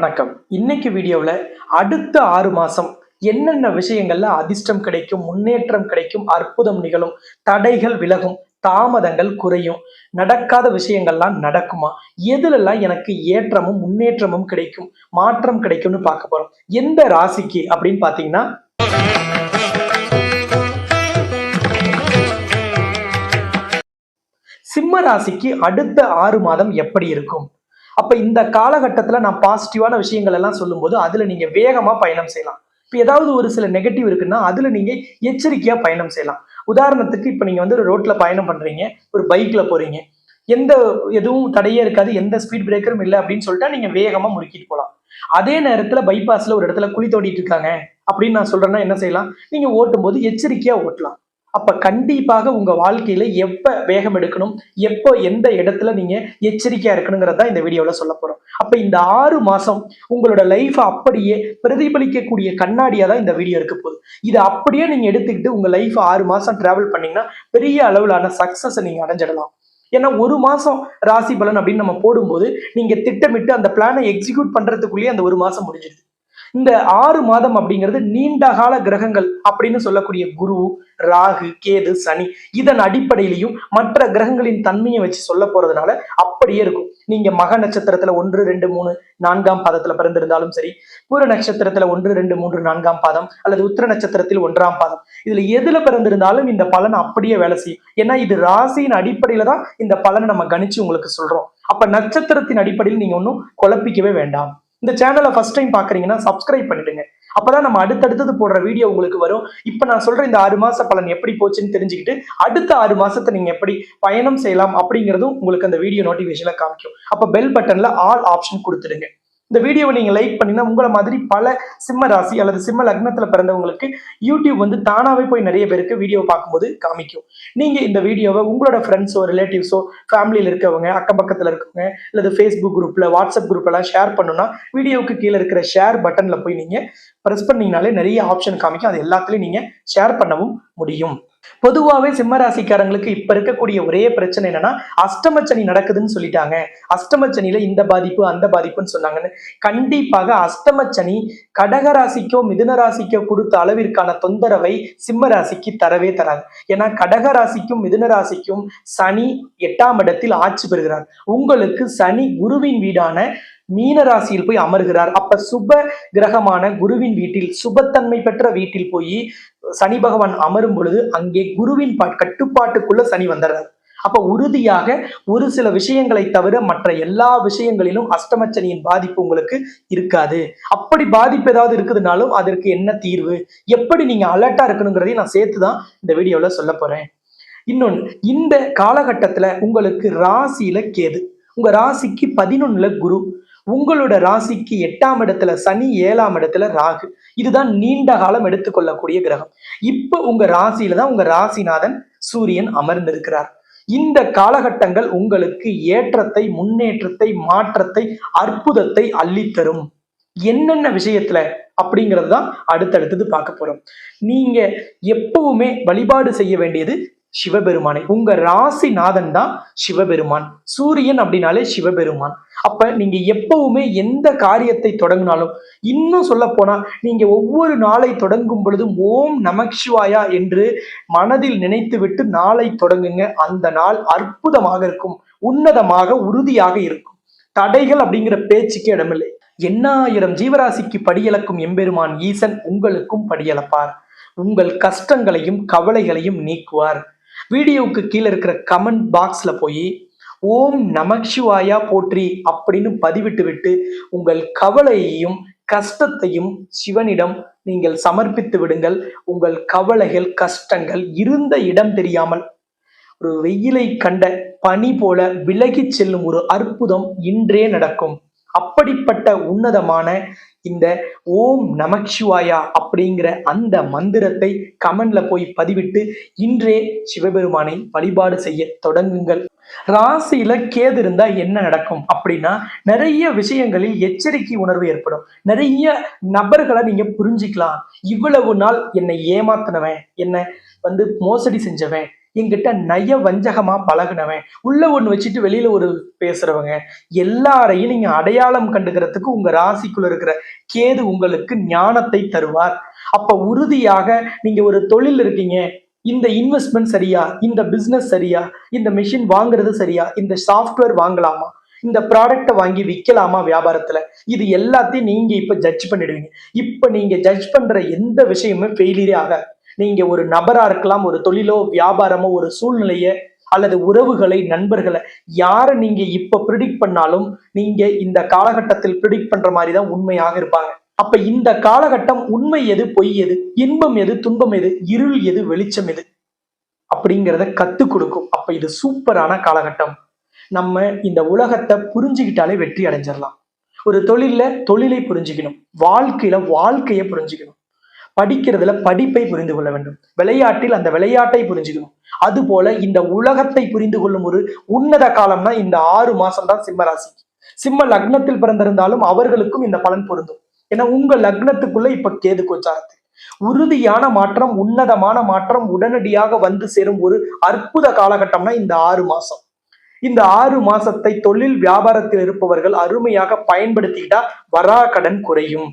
வணக்கம். இன்னைக்கு வீடியோவில் அடுத்த ஆறு மாசம் என்னென்ன விஷயங்கள்ல அதிர்ஷ்டம் கிடைக்கும் முன்னேற்றம் கிடைக்கும் அற்புதம் நிகழும் தடைகள் விலகும் தாமதங்கள் குறையும் நடக்காத விஷயங்கள்லாம் நடக்குமா? எதுலெல்லாம் எனக்கு ஏற்றமும் முன்னேற்றமும் கிடைக்கும் மாற்றம் கிடைக்கும்னு பார்க்க போறோம். எந்த ராசிக்கு அப்படின்னு பார்த்தீங்கன்னா சிம்ம ராசிக்கு அடுத்த ஆறு மாதம் எப்படி இருக்கும்? அப்ப இந்த காலகட்டத்துல நான் பாசிட்டிவான விஷயங்கள் எல்லாம் சொல்லும்போது அதுல நீங்க வேகமா பயணம் செய்யலாம். இப்போ ஏதாவது ஒரு சில நெகட்டிவ் இருக்குன்னா அதுல நீங்க எச்சரிக்கையா பயணம் செய்யலாம். உதாரணத்துக்கு இப்போ நீங்க வந்து ஒரு ரோட்ல பயணம் பண்றீங்க ஒரு பைக்ல போறீங்க. எந்த எதுவும் தடையே இருக்காது எந்த ஸ்பீட் பிரேக்கரும் இல்லை அப்படின்னு சொல்லிட்டா நீங்க வேகமா முறுக்கிட்டு போகலாம் அதே நேரத்துல பைபாஸ்ல ஒரு இடத்துல குழி தோண்டிட்டு இருக்காங்க அப்படின்னு நான் சொல்றேன்னா என்ன செய்யலாம்? நீங்க ஓட்டும் போது எச்சரிக்கையா ஓட்டலாம். அப்ப கண்டிப்பாக உங்க வாழ்க்கையில எப்ப வேகம் எடுக்கணும்? எப்போ எந்த இடத்துல நீங்க எச்சரிக்கையா இருக்கணுங்கிறத இந்த வீடியோல சொல்ல போறோம். அப்ப இந்த ஆறு மாசம் உங்களோட லைஃப் அப்படியே பிரதிபலிக்கக்கூடிய கண்ணாடியா தான் இந்த வீடியோ இருக்க போகுது. இதை அப்படியே நீங்க எடுத்துக்கிட்டு உங்க லைஃப் ஆறு மாசம் டிராவல் பண்ணீங்கன்னா பெரிய அளவிலான சக்சஸை நீங்க அடைஞ்சிடலாம். ஏன்னா ஒரு மாசம் ராசி பலன் அப்படின்னு நம்ம போடும்போது நீங்க திட்டமிட்டு அந்த பிளானை எக்ஸிக்யூட் பண்றதுக்குள்ளேயே அந்த ஒரு மாசம் முடிஞ்சிடுது இந்த ஆறு மாதம் அப்படிங்கிறது நீண்ட கால கிரகங்கள் அப்படின்னு சொல்லக்கூடிய குரு ராகு கேது சனி இதன் அடிப்படையிலையும் மற்ற கிரகங்களின் தன்மையை வச்சு சொல்ல போறதுனால அப்படியே இருக்கும். நீங்க மக நட்சத்திரத்துல ஒன்று ரெண்டு மூணு நான்காம் பாதத்துல பிறந்திருந்தாலும் சரி பூர நட்சத்திரத்துல ஒன்று ரெண்டு மூன்று நான்காம் பாதம் அல்லது உத்திர நட்சத்திரத்தில் ஒன்றாம் பாதம். இதுல எதுல பிறந்திருந்தாலும் இந்த பலன் அப்படியே வேலை செய்யும். ஏன்னா இது ராசியின் அடிப்படையில தான் இந்த பலனை நம்ம கணிச்சு உங்களுக்கு சொல்றோம். அப்ப நட்சத்திரத்தின் அடிப்படையில் நீங்க ஒன்றும் குழப்பிக்கவே வேண்டாம். இந்த சேனலை ஃபர்ஸ்ட் டைம் பாக்குறீங்கன்னா சப்ஸ்கிரைப் பண்ணிடுங்க. அப்பதான் நம்ம அடுத்தடுத்தது போடுற வீடியோ உங்களுக்கு வரும். இப்ப நான் சொல்ற இந்த ஆறு மாச பலன் எப்படி போச்சுன்னு தெரிஞ்சுக்கிட்டு அடுத்த ஆறு மாசத்தை நீங்க எப்படி பயணம் செய்யலாம் அப்படிங்கிறதும் உங்களுக்கு அந்த வீடியோ நோட்டிபிகேஷன்ல காமிக்கும். அப்ப பெல் பட்டன்ல ஆல் ஆப்ஷன் கொடுத்துடுங்க. இந்த வீடியோவை நீங்கள் லைக் பண்ணினா உங்களை மாதிரி பல சிம்ம ராசி அல்லது சிம்ம லக்னத்தில் பிறந்தவங்களுக்கு யூடியூப் வந்து தானாகவே போய் நிறைய பேருக்கு வீடியோ பார்க்கும்போது காமிக்கும். நீங்கள் இந்த வீடியோவை உங்களோட ஃப்ரெண்ட்ஸோ ரிலேட்டிவ்ஸோ ஃபேமிலியில் இருக்கவங்க அக்கம் பக்கத்தில் இருக்கவங்க அல்லது ஃபேஸ்புக் குரூப்பில் வாட்ஸ்அப் குரூப்பெல்லாம் ஷேர் பண்ணுன்னா வீடியோவுக்கு கீழே இருக்கிற ஷேர் பட்டனில் போய் நீங்கள் ப்ரெஸ் பண்ணிங்கனாலே நிறைய ஆப்ஷன் காமிக்கும். அது எல்லாத்துலேயும் நீங்கள் ஷேர் பண்ணவும் முடியும். பொதுவாகவே சிம்மராசிக்காரங்களுக்கு இப்ப இருக்கக்கூடிய ஒரே பிரச்சனை என்னன்னா அஷ்டமச்சனி நடக்குதுன்னு சொல்லிட்டாங்க. அஷ்டமச்சனியில இந்த பாதிப்பு அந்த பாதிப்புன்னு சொன்னாங்கன்னு. கண்டிப்பாக அஷ்டமச்சனி கடகராசிக்கோ மிதுன ராசிக்கோ கொடுத்த அளவிற்கான தொந்தரவை சிம்ம ராசிக்கு தரவே தராது. ஏன்னா கடகராசிக்கும் மிதுன ராசிக்கும் சனி எட்டாம் இடத்தில் ஆட்சி பெறுகிறார். உங்களுக்கு சனி குருவின் வீடான மீன ராசியில் போய் அமர்கிறார். அப்ப சுப கிரகமான குருவின் வீட்டில் சுபத்தன்மை பெற்ற வீட்டில் போய் சனி பகவான் அமரும் பொழுது அங்கே குருவின் பா- கட்டுப்பாட்டுக்குள்ள சனி வந்துடுறார். அப்ப உறுதியாக ஒரு சில விஷயங்களை தவிர மற்ற எல்லா விஷயங்களிலும் அஷ்டமச்சனியின் பாதிப்பு உங்களுக்கு இருக்காது. அப்படி பாதிப்பு ஏதாவது இருக்குதுனாலும் அதற்கு என்ன தீர்வு? எப்படி நீங்க அலர்ட்டா இருக்கணுங்கிறதையும் நான் சேர்த்து தான் இந்த வீடியோல சொல்ல போறேன். இன்னொன்னு இந்த காலகட்டத்துல உங்களுக்கு ராசியில கேது. உங்க ராசிக்கு பதினொன்னுல குரு. உங்களோட ராசிக்கு எட்டாம் இடத்துல சனி ஏழாம் இடத்துல ராகு. இதுதான் நீண்ட காலம் எடுத்துக்கொள்ளக்கூடிய கிரகம். இப்போ உங்க ராசியில தான் உங்க ராசிநாதன் சூரியன் அமர்ந்திருக்கிறார். இந்த காலகட்டங்கள் உங்களுக்கு ஏற்றத்தை முன்னேற்றத்தை மாற்றத்தை அற்புதத்தை அள்ளித்தரும். என்னென்ன விஷயத்துல அப்படிங்கிறது தான் அடுத்தடுத்தது பார்க்க போறோம். நீங்க எப்பவுமே வழிபாடு செய்ய வேண்டியது சிவபெருமானை. உங்க ராசிநாதன் தான் சிவபெருமான். சூரியன் அப்படின்னாலே சிவபெருமான். அப்ப நீங்க எப்பவுமே எந்த காரியத்தை தொடங்கினாலும் இன்னும் சொல்ல போனா நீங்க ஒவ்வொரு நாளை தொடங்கும் பொழுதும் ஓம் நமக்ஷிவாயா என்று மனதில் நினைத்துவிட்டு நாளை தொடங்குங்க. அந்த நாள் அற்புதமாக இருக்கும். உன்னதமாக உறுதியாக இருக்கும். தடைகள் அப்படிங்கிற பேச்சுக்கு இடமில்லை. எண்ணாயிரம் ஜீவராசிக்கு படியளக்கும் எம்பெருமான் ஈசன் உங்களுக்கும் படியளப்பார். உங்கள் கஷ்டங்களையும் கவலைகளையும் நீக்குவார். வீடியோவுக்கு கீழே இருக்கிற கமெண்ட் பாக்ஸில் போய் ஓம் நமச்சிவாயா போற்றி அப்படின்னு பதிவிட்டு விட்டு உங்கள் கவலையையும் கஷ்டத்தையும் சிவனிடம் நீங்கள் சமர்ப்பித்து விடுங்கள். உங்கள் கவலைகள் கஷ்டங்கள் இருந்த இடம் தெரியாமல். ஒரு வெயிலை கண்ட பனி போல விலகிச் செல்லும் ஒரு அற்புதம் இன்றே நடக்கும். அப்படிப்பட்ட உன்னதமான இந்த ஓம் நமச்சிவாயா அப்படிங்கிற அந்த மந்திரத்தை கமெண்ட்ல போய் பதிவிட்டு இன்றே சிவபெருமானை வழிபாடு செய்ய தொடங்குங்கள். ராசியில கேது இருந்தா என்ன நடக்கும் அப்படின்னா நிறைய விஷயங்களில் எச்சரிக்கை உணர்வு ஏற்படும். நிறைய நபர்களை நீங்க புரிஞ்சுக்கலாம். இவ்வளவு நாள் என்னை ஏமாத்தினவன் என்னை வந்து மோசடி செஞ்சவன் என்கிட்ட நய வஞ்சகமா பழகுனவன். உள்ள ஒன்று வச்சுட்டு வெளியில ஒரு பேசுறவங்க எல்லாரையும் நீங்க அடையாளம் கண்டுக்கிறதுக்கு உங்க ராசிக்குள்ள இருக்கிற கேது உங்களுக்கு ஞானத்தை தருவார். அப்ப உறுதியாக நீங்க ஒரு தொழில் இருக்கீங்க. இந்த இன்வெஸ்ட்மெண்ட் சரியா? இந்த பிசினஸ் சரியா? இந்த மிஷின் வாங்குறது சரியா? இந்த சாஃப்ட்வேர் வாங்கலாமா? இந்த ப்ராடக்ட்டை வாங்கி விற்கலாமா வியாபாரத்துல? இது எல்லாத்தையும் நீங்க இப்ப ஜட்ஜ் பண்ணிடுவீங்க. இப்ப நீங்க ஜட்ஜ் பண்ற எந்த விஷயமுமே ஃபெயிலியரே ஆகாது. நீங்க ஒரு நபரா இருக்கலாம் ஒரு தொழிலோ வியாபாரமோ ஒரு சூழ்நிலைய அல்லது உறவுகளை நண்பர்களை யாரை நீங்க இப்ப ப்ரிடிக்ட் பண்ணாலும் நீங்க இந்த காலகட்டத்தில் ப்ரிடிக்ட் பண்ற மாதிரி தான் உண்மையாக இருப்பாங்க. அப்ப இந்த காலகட்டம் உண்மை எது பொய் எது இன்பம் எது துன்பம் எது இருள் எது வெளிச்சம் எது அப்படிங்கிறத கத்து கொடுக்கும். அப்ப இது சூப்பரான காலகட்டம். நம்ம இந்த உலகத்தை புரிஞ்சுக்கிட்டாலே வெற்றி அடைஞ்சிடலாம் ஒரு தொழில தொழிலை புரிஞ்சுக்கணும். வாழ்க்கையில வாழ்க்கையை புரிஞ்சுக்கணும். படிக்கிறதுல படிப்பை புரிந்து கொள்ள வேண்டும். விளையாட்டில் அந்த விளையாட்டை புரிஞ்சுக்கணும். அதுபோல இந்த உலகத்தை புரிந்து கொள்ளும் ஒரு உன்னத காலம்னா இந்த ஆறு மாசம் தான் சிம்ம ராசிக்கு. சிம்ம லக்னத்தில் பிறந்திருந்தாலும் அவர்களுக்கும் இந்த பலன் பொருந்தும். ஏன்னா உங்க லக்னத்துக்குள்ள இப்ப கேது கோச்சாரத்து. உறுதியான மாற்றம் உன்னதமான மாற்றம் உடனடியாக வந்து சேரும் ஒரு அற்புத காலகட்டம்னா இந்த ஆறு மாசம். இந்த ஆறு மாசத்தை தொழில் வியாபாரத்தில் இருப்பவர்கள் அருமையாக பயன்படுத்திக்கிட்டா வரா கடன் குறையும்.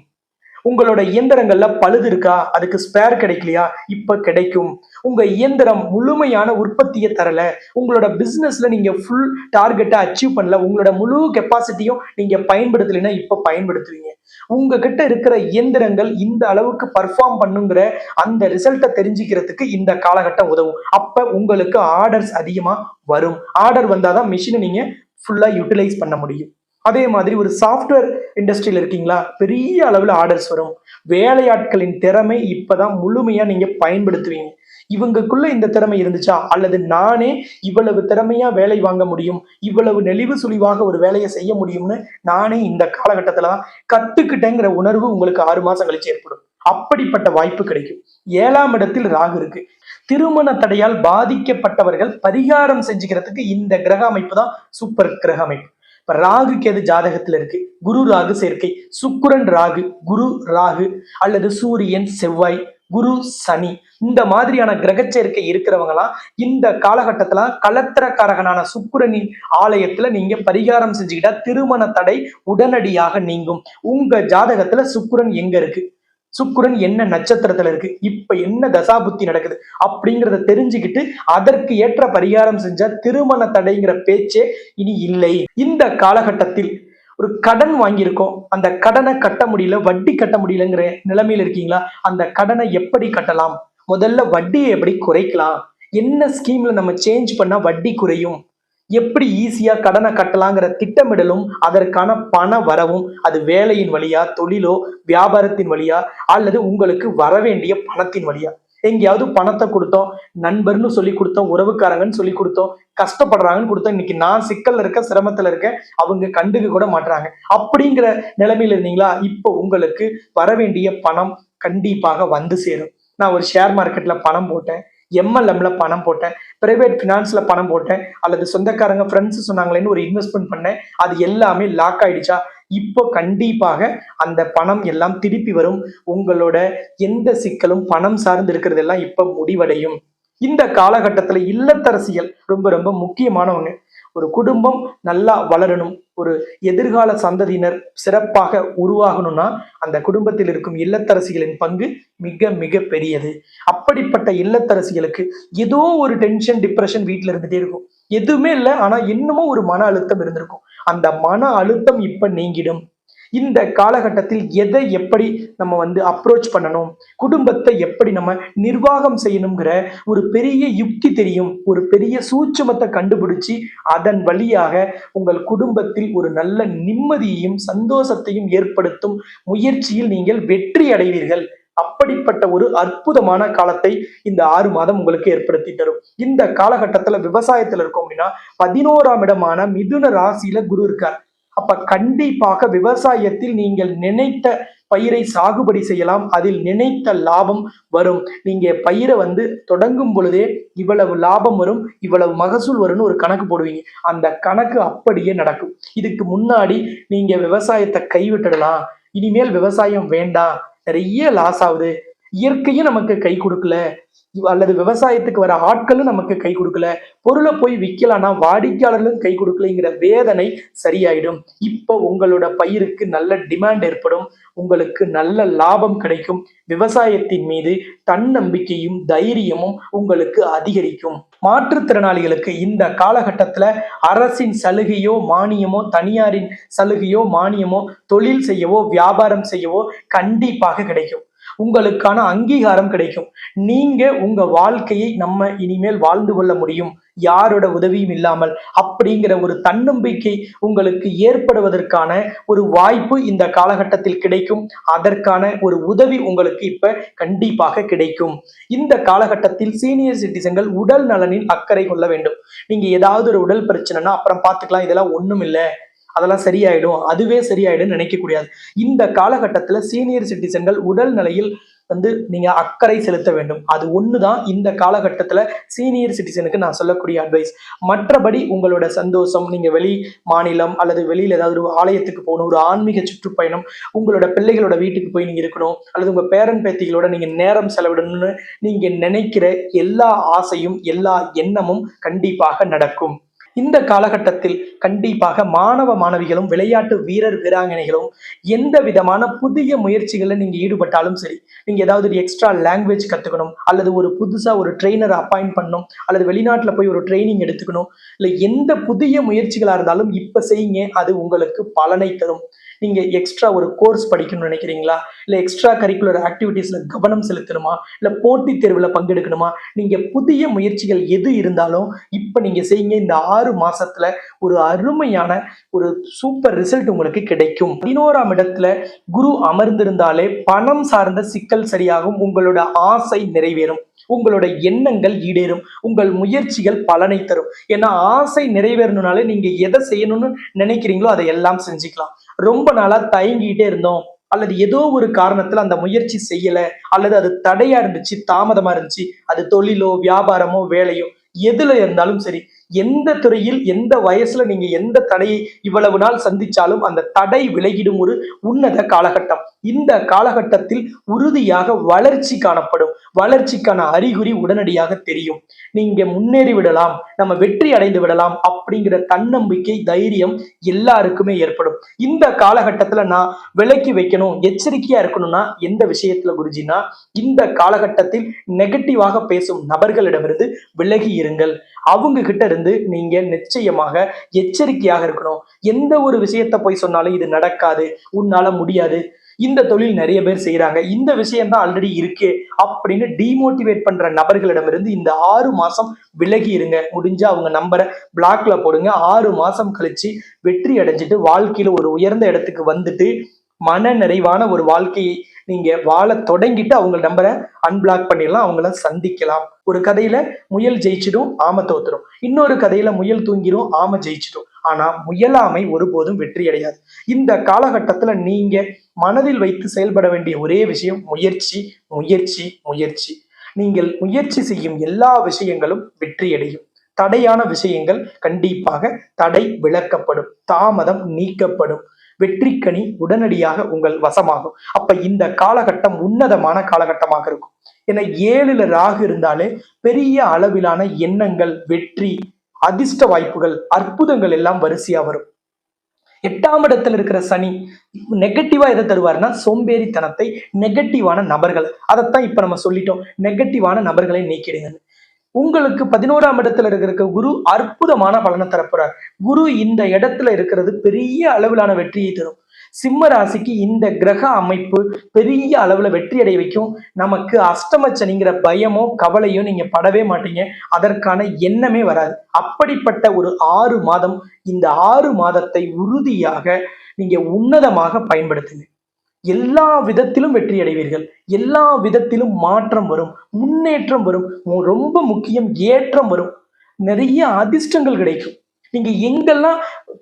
உங்களோட இயந்திரங்கள்ல பழுது இருக்கா? அதுக்கு ஸ்பேர் கிடைக்கலையா? இப்ப கிடைக்கும். உங்க இயந்திரம் முழுமையான உற்பத்தியை தரல. உங்களோட பிசினஸ்ல நீங்க ஃபுல் டார்கெட்டை அச்சீவ் பண்ணல. உங்களோட முழு கெப்பாசிட்டியும் நீங்க பயன்படுத்தலைன்னா இப்ப பயன்படுத்துவீங்க. உங்ககிட்ட இருக்கிற இயந்திரங்கள் இந்த அளவுக்கு பர்ஃபார்ம் பண்ணுங்கிற அந்த ரிசல்ட்டை தெரிஞ்சுக்கிறதுக்கு இந்த காலகட்டம் உதவும். அப்ப உங்களுக்கு ஆர்டர்ஸ் அதிகமா வரும். ஆர்டர் வந்தாதான் மிஷினை நீங்க ஃபுல்லா யூட்டிலைஸ் பண்ண முடியும். அதே மாதிரி ஒரு சாஃப்ட்வேர் இண்டஸ்ட்ரியில் இருக்கீங்களா? பெரிய அளவில் ஆர்டர்ஸ் வரும். வேலையாட்களின் திறமை இப்போதான் முழுமையாக நீங்கள் பயன்படுத்துவீங்க. இவங்களுக்குள்ள இந்த திறமை இருந்துச்சா? அல்லது நானே இவ்வளவு திறமையா வேலை வாங்க முடியும்? இவ்வளவு நெளிவு சுழிவாக ஒரு வேலையை செய்ய முடியும்னு நானே இந்த காலகட்டத்துல தான் கத்துக்கிட்டேங்கிற உணர்வு உங்களுக்கு ஆறு மாசம் கழிச்சு ஏற்படும். அப்படிப்பட்ட வாய்ப்பு கிடைக்கும். ஏழாம் இடத்தில் ராகு இருக்கு. திருமண தடையால் பாதிக்கப்பட்டவர்கள் பரிகாரம் செஞ்சுக்கிறதுக்கு இந்த கிரக அமைப்பு தான் சூப்பர் கிரக அமைப்பு. இப்ப ராகு கேது ஜாதகத்துல இருக்கு. குரு ராகு சேர்க்கை. சுக்குரன் ராகு குரு ராகு அல்லது சூரியன் செவ்வாய் குரு சனி இந்த மாதிரியான கிரக சேர்க்கை இருக்கிறவங்களாம் இந்த காலகட்டத்துல கலத்திரக்காரகனான சுக்குரனின் ஆலயத்துல நீங்க பரிகாரம் செஞ்சுக்கிட்டா திருமண தடை உடனடியாக நீங்கும். உங்க ஜாதகத்துல சுக்குரன் எங்க இருக்கு? சுக்குரன் என்ன நட்சத்திரத்துல இருக்கு? இப்ப என்ன தசாபுத்தி நடக்குது? அப்படிங்கிறத தெரிஞ்சுக்கிட்டு அதற்கு ஏற்ற பரிகாரம் செஞ்சா திருமண தடைங்கிற பேச்சே இனி இல்லை. இந்த காலகட்டத்தில் ஒரு கடன் வாங்கியிருக்கோம். அந்த கடனை கட்ட முடியல வட்டி கட்ட முடியலங்கிற நிலைமையில இருக்கீங்களா? அந்த கடனை எப்படி கட்டலாம்? முதல்ல வட்டியை எப்படி குறைக்கலாம்? என்ன ஸ்கீம்ல நம்ம சேஞ்ச் பண்ணா வட்டி குறையும்? எப்படி ஈஸியாக கடனை கட்டலாங்கிற திட்டமிடலும் அதற்கான பண வரவும் அது வேலையின் வழியா தொழிலோ வியாபாரத்தின் வழியா அல்லது உங்களுக்கு வரவேண்டிய பணத்தின் வழியா? எங்கேயாவது பணத்தை கொடுத்தோம் நண்பர்னு சொல்லி கொடுத்தோம் உறவுக்காரங்கன்னு சொல்லி கொடுத்தோம் கஷ்டப்படுறாங்கன்னு கொடுத்தோம் இன்னைக்கு நான் சிக்கல்ல இருக்க சிரமத்துல இருக்கேன் அவங்க கண்டுக்க கூட மாட்டுறாங்க அப்படிங்கிற நிலைமையில இருந்தீங்களா? இப்போ உங்களுக்கு வரவேண்டிய பணம் கண்டிப்பாக வந்து சேரும். நான் ஒரு ஷேர் மார்க்கெட்ல பணம் போட்டேன். எம்எல்எம்ல பணம் போட்டேன். பிரைவேட் ஃபினான்ஸ்ல பணம் போட்டேன். அல்லது சொந்தக்காரங்க ஃப்ரெண்ட்ஸ் சொன்னாங்களேன்னு ஒரு இன்வெஸ்ட்மெண்ட் பண்ணேன். அது எல்லாமே லாக் ஆயிடுச்சா? இப்போ கண்டிப்பாக அந்த பணம் எல்லாம் திருப்பி வரும். உங்களோட எந்த சிக்கலும் பணம் சார்ந்து இருக்கிறதெல்லாம் இப்ப முடிவடையும். இந்த காலகட்டத்துல இல்லத்தரசியல் ரொம்ப ரொம்ப முக்கியமானவங்க. ஒரு குடும்பம் நல்லா வளரணும் ஒரு எதிர்கால சந்ததியினர் சிறப்பாக உருவாகணும்னா அந்த குடும்பத்தில் இருக்கும் இல்லத்தரசிகளின் பங்கு மிக மிக பெரியது. அப்படிப்பட்ட இல்லத்தரசிகளுக்கு ஏதோ ஒரு டென்ஷன் டிப்ரெஷன் வீட்டில் இருந்துட்டே இருக்கும். எதுவுமே இல்லை ஆனா இன்னமும் ஒரு மன அழுத்தம் இருந்திருக்கும். அந்த மன அழுத்தம் இப்ப நீங்கிடும். இந்த காலகட்டத்தில் எதை எப்படி நம்ம வந்து அப்ரோச் பண்ணணும்? குடும்பத்தை எப்படி நம்ம நிர்வாகம் செய்யணுங்கிற ஒரு பெரிய யுக்தி தெரியும். ஒரு பெரிய சூட்சமத்தை கண்டுபிடிச்சு அதன் வழியாக உங்கள் குடும்பத்தில் ஒரு நல்ல நிம்மதியையும் சந்தோஷத்தையும் ஏற்படுத்தும் முயற்சியில் நீங்கள் வெற்றி அடைவீர்கள். அப்படிப்பட்ட ஒரு அற்புதமான காலத்தை இந்த ஆறு மாதம் உங்களுக்கு ஏற்படுத்தி தரும். இந்த காலகட்டத்துல விவசாயத்துல இருக்கோம் அப்படின்னா பதினோராம் இடமான மிதுன ராசியில குரு இருக்கார். அப்ப கண்டிப்பாக விவசாயத்தில் நீங்கள் நினைத்த பயிரை சாகுபடி செய்யலாம். அதில் நினைத்த லாபம் வரும். நீங்க பயிரை வந்து தொடங்கும் பொழுதே இவ்வளவு லாபம் வரும் இவ்வளவு மகசூல் வரும்னு ஒரு கணக்கு போடுவீங்க. அந்த கணக்கு அப்படியே நடக்கும். இதுக்கு முன்னாடி நீங்க விவசாயத்தை கைவிட்டுடலாம். இனிமேல் விவசாயம் வேண்டாம். நிறைய லாஸ் ஆகுது. இயற்கையும் நமக்கு கை கொடுக்கல. அல்லது விவசாயத்துக்கு வர ஆட்களும் நமக்கு கை கொடுக்கல. பொருளை போய் விற்கலாம்னா வாடிக்கையாளர்களும் கை கொடுக்கலைங்கிற வேதனை சரியாயிடும். இப்போ உங்களோட பயிருக்கு நல்ல டிமாண்ட் ஏற்படும். உங்களுக்கு நல்ல லாபம் கிடைக்கும். விவசாயத்தின் மீது தன்னம்பிக்கையும் தைரியமும் உங்களுக்கு அதிகரிக்கும். மாற்றுத்திறனாளிகளுக்கு இந்த காலகட்டத்தில் அரசின் சலுகையோ மானியமோ தனியாரின் சலுகையோ மானியமோ தொழில் செய்யவோ வியாபாரம் செய்யவோ கண்டிப்பாக கிடைக்கும். உங்களுக்கான அங்கீகாரம் கிடைக்கும். நீங்க உங்க வாழ்க்கையை நம்ம இனிமேல் வாழ்ந்து கொள்ள முடியும். யாரோட உதவியும் இல்லாமல். அப்படிங்கிற ஒரு தன்னம்பிக்கை உங்களுக்கு ஏற்படுவதற்கான ஒரு வாய்ப்பு இந்த காலகட்டத்தில் கிடைக்கும். அதற்கான ஒரு உதவி உங்களுக்கு இப்ப கண்டிப்பாக கிடைக்கும். இந்த காலகட்டத்தில் சீனியர் சிட்டிசன்கள் உடல் நலனில் அக்கறை கொள்ள வேண்டும். நீங்க ஏதாவது ஒரு உடல் பிரச்சனைனா அப்புறம் பார்த்துக்கலாம். இதெல்லாம் ஒண்ணும் இல்லை அதெல்லாம் சரியாயிடும். அதுவே சரியாயிடும் நினைக்க கூடாது இந்த காலகட்டத்துல சீனியர் சிட்டிசன்கள் உடல் நிலையில் வந்து நீங்க அக்கறை செலுத்த வேண்டும். அது ஒண்ணுதான். இந்த காலகட்டத்துல சீனியர் சிட்டிசனுக்கு நான் சொல்லக்கூடிய அட்வைஸ் மற்றபடி உங்களோட சந்தோஷம் நீங்க வெளி மாநிலம் அல்லது வெளியில ஏதாவது ஒரு ஆலயத்துக்கு போகணும் ஒரு ஆன்மீக சுற்றுப்பயணம் உங்களோட பிள்ளைகளோட வீட்டுக்கு போய் நீங்க இருக்கணும் அல்லது உங்க பேரன் பேத்திகளோட நீங்க நேரம் செலவிடணும்னு நீங்க நினைக்கிற எல்லா ஆசையும் எல்லா எண்ணமும் கண்டிப்பாக நடக்கும். இந்த காலகட்டத்தில் கண்டிப்பாக மாணவ மாணவிகளும் விளையாட்டு வீரர் வீராங்கனைகளும் எந்த விதமான புதிய முயற்சிகளில் நீங்க ஈடுபட்டாலும் சரி நீங்க ஏதாவது ஒரு எக்ஸ்ட்ரா லாங்குவேஜ் கத்துக்கணும் அல்லது ஒரு புதுசா ஒரு ட்ரெயினரை அப்பாயிண்ட் பண்ணணும் அல்லது வெளிநாட்டுல போய் ஒரு ட்ரைனிங் எடுத்துக்கணும் இல்லை எந்த புதிய முயற்சிகளா இருந்தாலும் இப்ப செய்யுங்க அது உங்களுக்கு பலனை தரும். நீங்க எக்ஸ்ட்ரா ஒரு கோர்ஸ் படிக்கணும்னு நினைக்கிறீங்களா? இல்ல எக்ஸ்ட்ரா கரிக்குலர் ஆக்டிவிட்டீஸ்ல கவனம் செலுத்தணுமா? இல்ல போட்டித் தேர்வுல பங்கெடுக்கணுமா? நீங்க புதிய முயற்சிகள் எது இருந்தாலும் இப்ப நீங்க செய்யுங்க. இந்த ஆறு மாசத்துல ஒரு அருமையான ஒரு சூப்பர் ரிசல்ட் உங்களுக்கு கிடைக்கும். பதினோராம் இடத்துல குரு அமர்ந்திருந்தாலே பணம் சார்ந்த சிக்கல் சரியாகும். உங்களோட ஆசை நிறைவேறும். உங்களோட எண்ணங்கள் ஈடேறும். உங்கள் முயற்சிகள் பலனை தரும். ஏன்னா ஆசை நிறைவேறணும்னாலே நீங்க எதை செய்யணும்னு நினைக்கிறீங்களோ அதை எல்லாம் செஞ்சுக்கலாம். ரொம்ப நாளா தயங்கிட்டே இருந்தோம். அல்லது ஏதோ ஒரு காரணத்துல அந்த முயற்சி செய்யல. அல்லது அது தடையா இருந்துச்சு தாமதமா இருந்துச்சு. அது தொழிலோ வியாபாரமோ வேலையோ எதுல இருந்தாலும் சரி எந்த துறையில் எந்த வயசுல நீங்க எந்த தடையை இவ்வளவு நாள் சந்திச்சாலும் அந்த தடை விலகிடும் ஒரு உன்னத காலகட்டம். இந்த காலகட்டத்தில் உறுதியாக வளர்ச்சி காணப்படும். வளர்ச்சிக்கான அறிகுறி உடனடியாக தெரியும். நீங்க முன்னேறி விடலாம் நம்ம வெற்றி அடைந்து விடலாம் அப்படிங்கிற தன்னம்பிக்கை தைரியம் எல்லாருக்குமே ஏற்படும். இந்த காலகட்டத்துல நான் விலக்கி வைக்கணும் எச்சரிக்கையா இருக்கணும்னா எந்த விஷயத்துல குருஜினா இந்த காலகட்டத்தில் நெகட்டிவாக பேசும் நபர்களிடமிருந்து விலகி இருங்கள். அவங்க கிட்ட இருந்து நீங்க நிச்சயமாக எச்சரிக்கையாக இருக்கணும். எந்த ஒரு விஷயத்த போய் சொன்னாலும் இது நடக்காது உன்னால முடியாது. இந்த தொழில் நிறைய பேர் செய்யறாங்க இந்த விஷயம் தான் ஆல்ரெடி இருக்கு அப்படின்னு டிமோட்டிவேட் பண்ற நபர்களிடமிருந்து இந்த ஆறு மாசம் விலகி இருங்க. முடிஞ்சா அவங்க நம்பரை பிளாக்ல போடுங்க. ஆறு மாசம் கழிச்சு வெற்றி அடைஞ்சிட்டு வாழ்க்கையில ஒரு உயர்ந்த இடத்துக்கு வந்துட்டு மன நிறைவான ஒரு வாழ்க்கையை நீங்க வாழ தொடங்கிட்டு அவங்க நம்பரை அன்பிளாக் பண்ணிடலாம். அவங்கள சந்திக்கலாம். ஒரு கதையில முயல் ஜெயிச்சிடும் ஆம தோத்துரும். இன்னொரு கதையில முயல் தூங்கிடும் ஆம ஜெயிச்சிடும். ஆனா முயலாமை ஒருபோதும் வெற்றியடையாது இந்த காலகட்டத்துல நீங்க மனதில் வைத்து செயல்பட வேண்டிய ஒரே விஷயம் முயற்சி முயற்சி முயற்சி. நீங்கள் முயற்சி செய்யும் எல்லா விஷயங்களும் வெற்றியடையும் தடையான விஷயங்கள் கண்டிப்பாக தடை விளக்கப்படும் தாமதம் நீக்கப்படும். வெற்றிக்கனி உடனடியாக உங்கள் வசமாகும். அப்ப இந்த காலகட்டம் உன்னதமான காலகட்டமாக இருக்கும். ஏன்னா ஏழுல ராகு இருந்தாலே பெரிய அளவிலான எண்ணங்கள் வெற்றி அதிர்ஷ்ட வாய்ப்புகள் அற்புதங்கள் எல்லாம் வரிசையா வரும். எட்டாம் இடத்துல இருக்கிற சனி நெகட்டிவா எதை தருவாருன்னா சோம்பேறித்தனத்தை நெகட்டிவான நபர்கள். அதைத்தான் இப்ப நம்ம சொல்லிட்டோம். நெகட்டிவான நபர்களை நீக்கிடுங்க. உங்களுக்கு பதினோராம் இடத்துல இருக்கிற குரு அற்புதமான பலனை தரப்போறார். குரு இந்த இடத்துல இருக்கிறது பெரிய அளவிலான வெற்றியை தரும். சிம்ம ராசிக்கு இந்த கிரக அமைப்பு பெரிய அளவுல வெற்றி அடைய வைக்கும். நமக்கு அஷ்டமச்சனிங்கிற பயமோ கவலையோ நீங்க படவே மாட்டீங்க. அதற்கான எண்ணமே வராது. அப்படிப்பட்ட ஒரு ஆறு மாதம் இந்த ஆறு மாதத்தை உறுதியாக நீங்க உன்னதமாக பயன்படுத்துங்க. எல்லா விதத்திலும் வெற்றி அடைவீர்கள் எல்லா விதத்திலும் மாற்றம் வரும். முன்னேற்றம் வரும். ரொம்ப முக்கியம் ஏற்றம் வரும். நிறைய அதிர்ஷ்டங்கள் கிடைக்கும். நீங்க எங்கெல்லாம்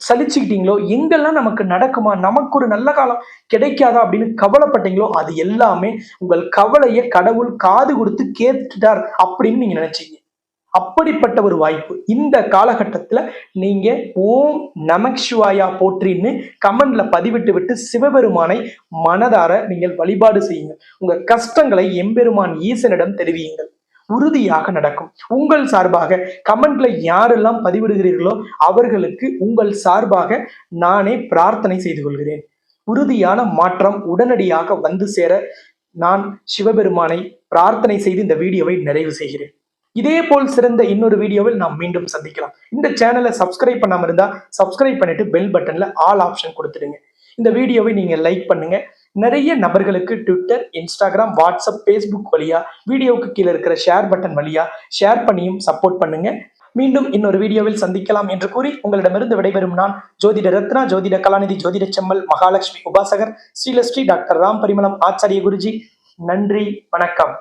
சலிச்சுக்கிட்டீங்களோ எங்கெல்லாம் நமக்கு நடக்குமா நமக்கு ஒரு நல்ல காலம் கிடைக்காதா அப்படின்னு கவலைப்பட்டீங்களோ அது எல்லாமே உங்கள் கவலையை கடவுள் காது கொடுத்து கேட்டுட்டார் அப்படின்னு நீங்க நினைச்சீங்க. அப்படிப்பட்ட ஒரு வாய்ப்பு. இந்த காலகட்டத்துல நீங்க ஓம் நமக் சிவாயா போற்றின்னு கமெண்ட்ல பதிவிட்டு விட்டு சிவபெருமானை மனதார நீங்கள் வழிபாடு செய்யுங்கள். உங்க கஷ்டங்களை எம்பெருமான் ஈசனிடம் தெரிவியுங்கள். உறுதியாக நடக்கும். உங்கள் சார்பாக கமெண்ட்ல யாரெல்லாம் பதிவிடுகிறீர்களோ அவர்களுக்கு உங்கள் சார்பாக நானே பிரார்த்தனை செய்து கொள்கிறேன். உறுதியான மாற்றம் உடனடியாக வந்து சேர நான் சிவபெருமானை பிரார்த்தனை செய்து இந்த வீடியோவை நிறைவு செய்கிறேன். இதே போல் சிறந்த இன்னொரு வீடியோவில் நாம் மீண்டும் சந்திக்கலாம். இந்த சேனலை சப்ஸ்கிரைப் பண்ணாம இருந்தா சப்ஸ்கிரைப் பண்ணிட்டு பெல் பட்டன்ல ஆல் ஆப்ஷன் கொடுத்துடுங்க. இந்த வீடியோவை நீங்க லைக் பண்ணுங்க. நிறைய நபர்களுக்கு ட்விட்டர் இன்ஸ்டாகிராம் வாட்ஸ்அப் ஃபேஸ்புக் வழியா வீடியோவுக்கு கீழே இருக்கிற ஷேர் பட்டன் வழியா ஷேர் பண்ணியும் சப்போர்ட் பண்ணுங்க. மீண்டும் இன்னொரு வீடியோவில் சந்திக்கலாம் என்று கூறி உங்களிடமிருந்து விடைபெறும் நான் ஜோதிட ரத்னா ஜோதிட கலாநிதி ஜோதிட செம்மல் மகாலட்சுமி உபாசகர் ஸ்ரீலஸ்ரீ டாக்டர் ராம் பரிமளம் ஆச்சாரிய குருஜி. நன்றி வணக்கம்.